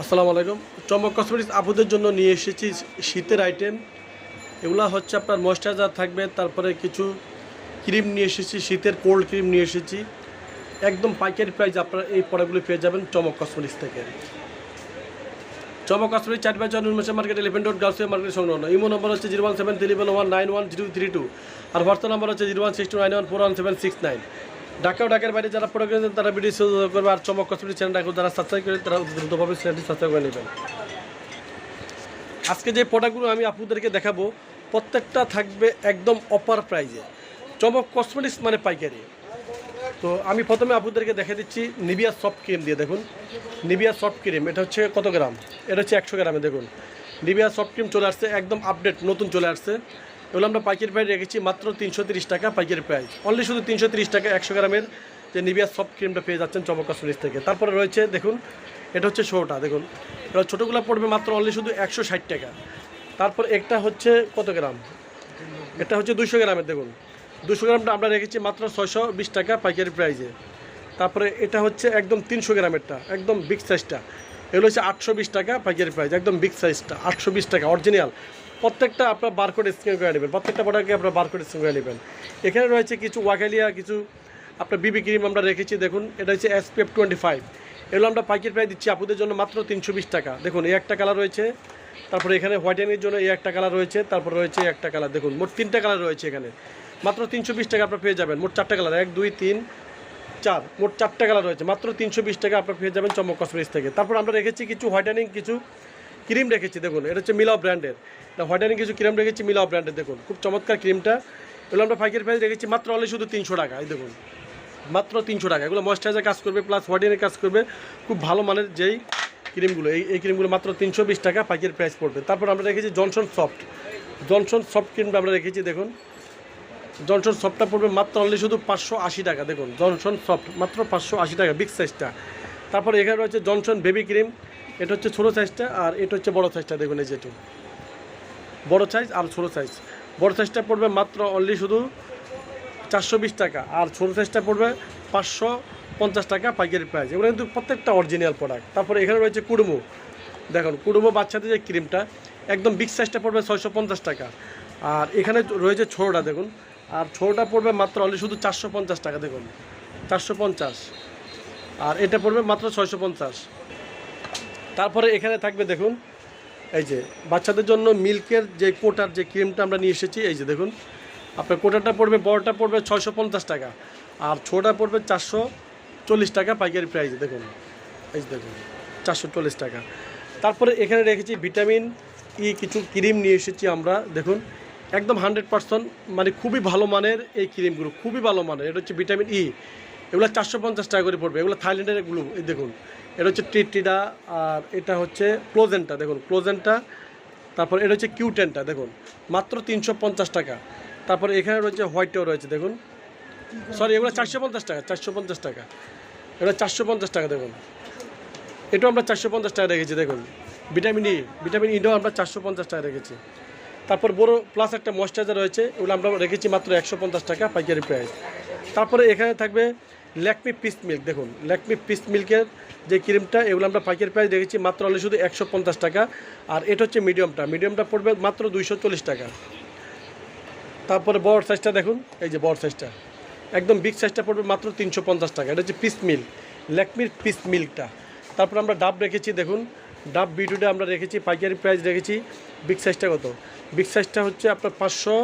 আসসালামু আলাইকুম। চমক কসমেটিক্স আপুদের জন্য নিয়ে এসেছি শীতের আইটেম এগুলো হচ্ছে আপনার ময়েশ্চারাইজার থাকবে, তারপরে কিছু ক্রিম নিয়ে এসেছি, শীতের কোল্ড ক্রিম নিয়ে এসেছি। একদম পাইকারি প্রাইস আপনারা এই প্রোডাক্টগুলি পেয়ে যাবেন চমক কসমেটিক্স থেকে। চমক কসমেটিক্স চার বাই চার market eleven road girls market সংলগ্ন। ইমো নম্বর হচ্ছে zero one seven three one nine one zero three two আর হোয়াটসঅ্যাপ নম্বর হচ্ছে zero one six two nine one four one seven six nine Dhaka ও ঢাকার বাইরে যারা product কিনছেন তারা video করবে আর চমক কসমেটিক চ্যানেলটা যারা সাবস্ক্রাইব করে তারা দ্রুতভাবে চ্যানেলটি সাবস্ক্রাইব করে নেবেন। আজকে যে প্রোডাক্টগুলো আমি আপনাদেরকে দেখাবো, প্রত্যেকটা থাকবে একদম অপার প্রাইজে চমক কসমেটিক্স মানে পাইকারি। তো আমি প্রথমে আপনাদেরকে দেখে দিচ্ছি নিবিয়া সফট ক্রিম দিয়ে, দেখুন। নিবিয়া সফট ক্রিম এটা হচ্ছে কত গ্রাম? এটা হচ্ছে একশো গ্রামে, দেখুন। নিবিয়া সফট ক্রিম চলে আসছে, একদম আপডেট নতুন চলে আসছে। এগুলো আমরা পাইকারি প্রাইস রেখেছি মাত্র তিনশো টাকা পাইকারি প্রাইস। অনলি শুধু তিনশো টাকা, একশো গ্রামের যে নিবিয়া সফট ক্রিমটা পেয়ে যাচ্ছেন চমক কসমেটিক্স থেকে। তারপরে রয়েছে, দেখুন, এটা হচ্ছে ছোটোটা দেখুন। এটা ছোটোগুলো পড়বে মাত্র অনলি শুধু একশো ষাট টাকা। তারপর একটা হচ্ছে কত গ্রাম? এটা হচ্ছে দুশো গ্রামের, দেখুন। দুশো গ্রামটা আমরা রেখেছি মাত্র ছয়শো বিশ টাকা পাইকারি প্রাইজে তারপরে এটা হচ্ছে একদম তিনশো গ্রামেরটা, একদম বিগ সাইজটা এগুলো হচ্ছে আটশো বিশ টাকা পাইকারি প্রাইস, একদম বিগ সাইজটা আটশো বিশ টাকা অরিজিনাল প্রত্যেকটা আপনার বারকোড স্ক্যান করে নেবেন, প্রত্যেকটা প্রোডাক্টকে আপনার বারকোড স্ক্যান করে নেবেন। এখানে রয়েছে কিছু ওয়াকালিয়া, কিছু আপনার বিবি ক্রিম আমরা রেখেছি, দেখুন, এটা হচ্ছে এসপিএফ টোয়েন্টি ফাইভ এগুলো আমরা পাইকারি প্রায় দিচ্ছি আপুদের জন্য মাত্র তিনশো বিশ টাকা। দেখুন, এই একটা কালার রয়েছে, তারপরে এখানে হোয়াইটেনিংয়ের জন্য এই একটা কালার রয়েছে, তারপর রয়েছে একটা কালার দেখুন, মোট তিনটা কালার রয়েছে এখানে। মাত্র তিনশো বিশ টাকা আপনার পেয়ে যাবেন, মোট চারটা কালার এক, দুই, তিন, চার, মোট চারটা কালার রয়েছে। মাত্র তিনশো বিশ টাকা আপনার পেয়ে যাবেন চমক কসমেটিক্স থেকে। তারপর আমরা রেখেছি কিছু হোয়াইটেনিং কিছু ক্রিম রেখেছি, দেখুন, এটা হচ্ছে মিলাও ব্র্যান্ডের হোয়াইটেনিং কিছু ক্রিম রেখেছি মিলাও ব্র্যান্ডের দেখুন, খুব চমৎকার ক্রিমটা। এগুলো আমরা পাইকারি প্রাইস রেখেছি, মাত্র অনলি শুধু তিনশো টাকা, এই দেখুন, মাত্র তিনশো টাকা। এগুলো ময়েশ্চারাইজার কাজ করবে প্লাস হোয়াইটেনের কাজ করবে, খুব ভালো মানের যেই ক্রিমগুলো, এই এই ক্রিমগুলো মাত্র তিনশো বিশ টাকা পাইকারি প্রাইস পড়বে। তারপর আমরা রেখেছি জনসন সফট জনসন সফট ক্রিমটা আমরা রেখেছি, দেখুন জনসন সফটটা পড়বে মাত্র অনলি শুধু পাঁচশো আশি টাকা, দেখুন জনসন সফট মাত্র পাঁচশো আশি টাকা বিগ সাইজটা তারপর এখানে রয়েছে জনসন বেবি ক্রিম এটা হচ্ছে ছোটো সাইজটা আর এটা হচ্ছে বড় সাইজটা দেখুন এই যেটু বড় সাইজ আর ছোটো সাইজ বড় সাইজটা পড়বে মাত্র অনলি শুধু চারশো বিশ টাকা আর ছোটো সাইজটা পড়বে পাঁচশো পঞ্চাশ টাকা পাইকারি প্রাইস এগুলো কিন্তু প্রত্যেকটা অরিজিনাল প্রোডাক্ট তারপরে এখানে রয়েছে কুড়মো। দেখুন, কুড়মো বাচ্চাদের যে ক্রিমটা একদম বিগ সাইজটা পড়বে ছয়শো পঞ্চাশ টাকা। আর এখানে রয়েছে ছোটোটা দেখুন। আর ছোটোটা পড়বে মাত্র অনলি শুধু চারশো পঞ্চাশ টাকা দেখুন। চারশো পঞ্চাশ। আর এটা পড়বে মাত্র ছয়শো পঞ্চাশ। তারপরে এখানে থাকবে দেখুন, এই যে বাচ্চাদের জন্য মিল্কের যে কোটার যে ক্রিমটা আমরা নিয়ে এসেছি, এই যে দেখুন, আপনার কোটাটা পড়বে, বড়টা পড়বে ছয়শো পঞ্চাশ টাকা আর ছোটা পড়বে চারশো চল্লিশ টাকা পাইকারি প্রাইসে, দেখুন, এই যে দেখুন, চারশো চল্লিশ টাকা। তারপরে এখানে রেখেছি ভিটামিন ই কিছু ক্রিম নিয়ে এসেছি আমরা, দেখুন, একদম হান্ড্রেড পার্সেন্ট মানে খুবই ভালো মানের এই ক্রিমগুলো, খুবই ভালো মানের, এটা হচ্ছে ভিটামিন ই, এগুলো চারশো পঞ্চাশ টাকা করে পড়বে, এগুলো থাইল্যান্ডের এগুলো এই দেখুন এটা হচ্ছে টিটিডা আর এটা হচ্ছে ক্লোজেনটা, দেখুন, ক্লোজেনটা, তারপর এটা হচ্ছে কিউটেনটা, দেখুন, মাত্র তিনশো পঞ্চাশ টাকা। তারপর এখানে রয়েছে হোয়াইটও রয়েছে, দেখুন, সরি, এগুলো চারশো পঞ্চাশ টাকা, চারশো পঞ্চাশ টাকা এটা চারশো পঞ্চাশ টাকা, দেখুন, এটাও আমরা চারশো পঞ্চাশ টাকা রেখেছি, দেখুন, ভিটামিন ই, ভিটামিন ইটাও আমরা চারশো পঞ্চাশ টাকা রেখেছি। তারপর বড় প্লাস একটা ময়েশ্চারাইজার রয়েছে, ওগুলো আমরা রেখেছি মাত্র একশো পঞ্চাশ টাকা পাইকারি প্রাইস। তারপরে এখানে থাকবে ল্যাকমি পিস মিল্ক দেখুন ল্যাকমি পিস মিল্কের যে ক্রিমটা এগুলো আমরা পাইকারি প্রাইস রেখেছি মাত্র হলে শুধু একশো পঞ্চাশ টাকা। আর এটা হচ্ছে মিডিয়ামটা মিডিয়ামটা পড়বে মাত্র দুইশো চল্লিশ টাকা। তারপরে বড় সাইজটা দেখুন, এই যে বড় সাইজটা একদম বিগ সাইজটা পড়বে মাত্র তিনশো পঞ্চাশ টাকা। এটা হচ্ছে পিস মিল্ক ল্যাকমির পিস মিল্কটা তারপর আমরা ডাব রেখেছি, দেখুন, ডাব বিটুটা আমরা রেখেছি, পাইকারি প্রাইস রেখেছি বিগ সাইজটা কত? বিগ সাইজটা হচ্ছে আপনার পাঁচশো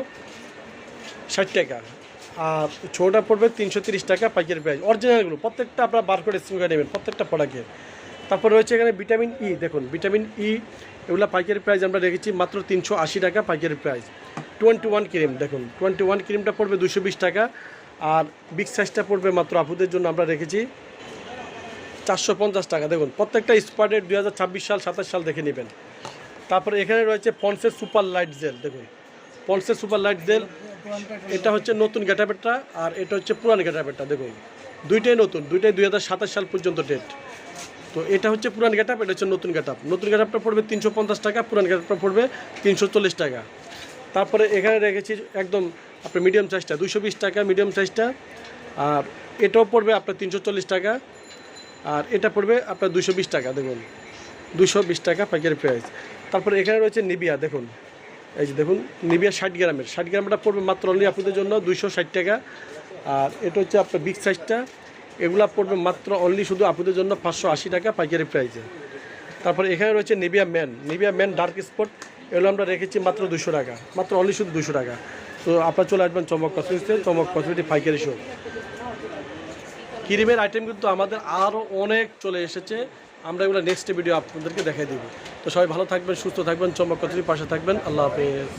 ষাট টাকা। আর ছোটা পড়বে তিনশো টাকা পাইকারি প্রাইস অরিজিনালগুলো প্রত্যেকটা আপনার করে স্ক্রিন করে নেবেন, প্রত্যেকটা প্রোডাক্টে তারপর রয়েছে এখানে ভিটামিন ই দেখুন, ভিটামিন ই এগুলো পাইকারি প্রাইস আমরা রেখেছি মাত্র তিনশো আশি টাকা পাইকারি প্রাইস টোয়েন্টি ওয়ান ক্রিম দেখুন টোয়েন্টি ওয়ান ক্রিমটা পড়বে দুশো টাকা। আর বিগ সাইজটা পড়বে মাত্র আপুদের জন্য আমরা রেখেছি চারশো পঞ্চাশ টাকা। দেখুন, প্রত্যেকটা স্পার্টের দুই হাজার ছাব্বিশ সাল, সাতাশ সাল দেখে নেবেন। তারপরে এখানে রয়েছে পন্সের সুপার লাইট জেল দেখুন পন্সের সুপার লাইট জেল এটা হচ্ছে নতুন গ্যাটাপেরটা আর এটা হচ্ছে পুরান গ্যাটাপেরটা দেখুন। দুইটাই নতুন, দুইটাই দুই হাজার সাতাশ সাল পর্যন্ত ডেট তো এটা হচ্ছে পুরান গ্যাটাপ, এটা হচ্ছে নতুন গ্যাটাপ। নতুন গ্যাটাপটা পড়বে তিনশো পঞ্চাশ টাকা, পুরান গ্যাটাপটা পড়বে তিনশো চল্লিশ টাকা। তারপরে এখানে রেখেছি একদম আপনার মিডিয়াম সাইজটা দুশো টাকা মিডিয়াম সাইজটা আর এটাও পড়বে আপনার তিনশো চল্লিশ টাকা। আর এটা পড়বে আপনার দুশো টাকা, দেখুন। দুশো টাকা পাইকারি প্রাইস তারপরে এখানে রয়েছে নিবিয়া, দেখুন। এই যে দেখুন, নিবিয়া ষাট গ্রামের। ষাট গ্রামটা পড়বে মাত্র অনলি আপনাদের জন্য দুইশো ষাট টাকা। আর এটা হচ্ছে আপনার বিগ সাইজটা এগুলা পড়বে মাত্র অনলি শুধু আপনাদের জন্য পাঁচশো আশি টাকা পাইকারি প্রাইসে তারপরে এখানে রয়েছে Nivea man Nivea man dark spot এগুলো আমরা রেখেছি মাত্র দুশো টাকা। মাত্র অনলি শুধু দুশো টাকা। তো আপনারা চলে আসবেন চমক কসমেটিক্সে চমক কসমেটিক পাইকারি শো ক্রিমের আইটেম কিন্তু আমাদের আরও অনেক চলে এসেছে। আমরা এগুলো নেক্সট ভিডিও আপনাদেরকে দেখাই দিব। তো সবাই ভালো থাকবেন, সুস্থ থাকবেন চমক পাশে থাকবেন। আল্লাহ হাফেজ।